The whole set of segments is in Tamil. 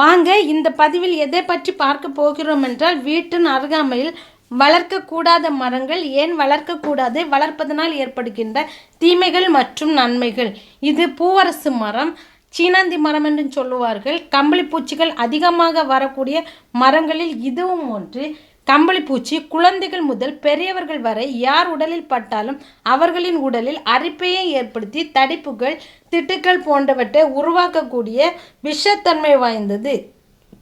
வாங்க இந்த பதிவில் எதை பற்றி பார்க்க போகிறோம் என்றால் வீட்டின் அருகாமையில் வளர்க்கக்கூடாத மரங்கள் ஏன் வளர்க்கக்கூடாது? வளர்ப்பதனால் ஏற்படுகின்ற தீமைகள் மற்றும் நன்மைகள். இது பூவரசு மரம் சீனாந்தி மரம் என்று சொல்லுவார்கள். கம்பளிப்பூச்சிகள் அதிகமாக வரக்கூடிய மரங்களில் இதுவும் ஒன்று. கம்பளிப்பூச்சி குழந்தைகள் முதல் பெரியவர்கள் வரை யார் உடலில் பட்டாலும் அவர்களின் உடலில் அரிப்பையை ஏற்படுத்தி தடிப்புகள் திட்டுக்கள் போன்றவற்றை உருவாக்கக்கூடிய விஷத்தன்மை வாய்ந்தது.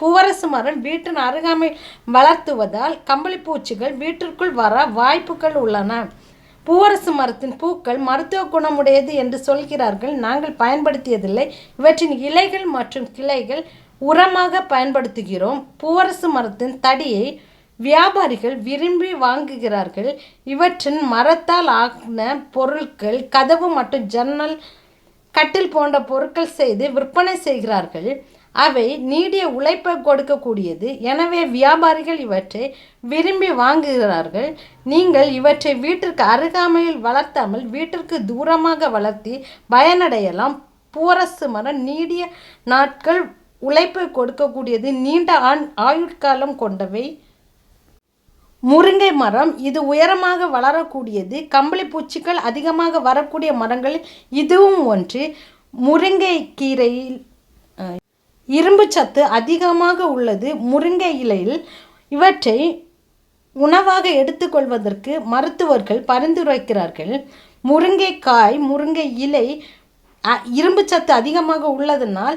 பூவரசு மரம் வீட்டின் அருகாமை வளர்த்துவதால் கம்பளிப்பூச்சிகள் வீட்டிற்குள் வர வாய்ப்புகள் உள்ளன. பூவரசு மரத்தின் பூக்கள் மருத்துவ குணமுடையது என்று சொல்கிறார்கள். நாங்கள் பயன்படுத்தியதில்லை. இவற்றின் இலைகள் மற்றும் கிளைகள் உரமாக பயன்படுத்துகிறோம். பூவரசு மரத்தின் தடியை வியாபாரிகள் விரும்பி வாங்குகிறார்கள். இவற்றின் மரத்தால் ஆன பொருட்கள் கதவு மற்றும் ஜன்னல் கட்டில் போன்ற பொருட்கள் செய்து விற்பனை செய்கிறார்கள். அவை நீடிய உழைப்பை கொடுக்கக்கூடியது. எனவே வியாபாரிகள் இவற்றை விரும்பி வாங்குகிறார்கள். நீங்கள் இவற்றை வீட்டிற்கு அருகாமையில் வளர்த்தாமல் வீட்டிற்கு தூரமாக வளர்த்தி பயனடையலாம். பூவரசு மரம் நீடிய நாட்கள் உழைப்பை கொடுக்கக்கூடியது. நீண்ட ஆண் ஆயுட்காலம் கொண்டவை முருங்கை மரம் இது உயரமாக வளரக்கூடியது. கம்பளி பூச்சிகள் அதிகமாக வரக்கூடிய மரங்களில் இதுவும் ஒன்று. முருங்கை கீரையில் இரும்பு சத்து அதிகமாக உள்ளது. முருங்கை இலையில் இவற்றை உணவாக எடுத்துக்கொள்வதற்கு மருத்துவர்கள் பரிந்துரைக்கிறார்கள். முருங்கைக்காய் முருங்கை இலை இரும்பு சத்து அதிகமாக உள்ளதனால்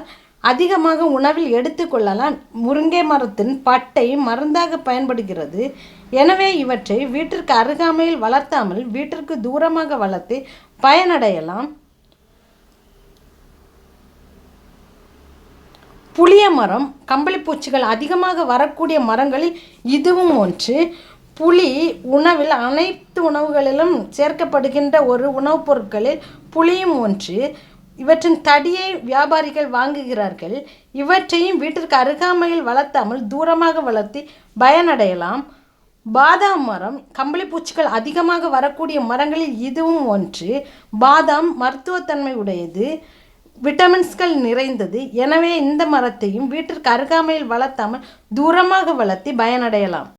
அதிகமாக உணவில் எடுத்துக்கொள்ளலாம் முருங்கை மரத்தின் பட்டை மருந்தாக பயன்படுகிறது. எனவே இவற்றை வீட்டிற்கு அருகாமையில் வளர்த்தாமல் வீட்டிற்கு தூரமாக வளர்த்து பயனடையலாம். புளிய மரம் கம்பளிப்பூச்சிகள் அதிகமாக வரக்கூடிய மரங்களில் இதுவும் ஒன்று. புளி உணவில் அனைத்து உணவுகளிலும் சேர்க்கப்படுகின்ற ஒரு உணவுப் பொருட்களில் புளியும் ஒன்று. இவற்றின் தடியை வியாபாரிகள் வாங்குகிறார்கள். இவற்றையும் வீட்டிற்கு அருகாமையில் வளர்த்தாமல் தூரமாக வளர்த்தி பயனடையலாம். பாதாம் மரம் கம்பளிப்பூச்சிகள் அதிகமாக வரக்கூடிய மரங்களில் இதுவும் ஒன்று. பாதாம் மருத்துவத்தன்மை உடையது. விட்டமின்ஸ்கள் நிறைந்தது. எனவே இந்த மரத்தையும் வீட்டிற்கு அருகாமையில் வளர்த்தாமல் தூரமாக வளர்த்தி பயனடையலாம்.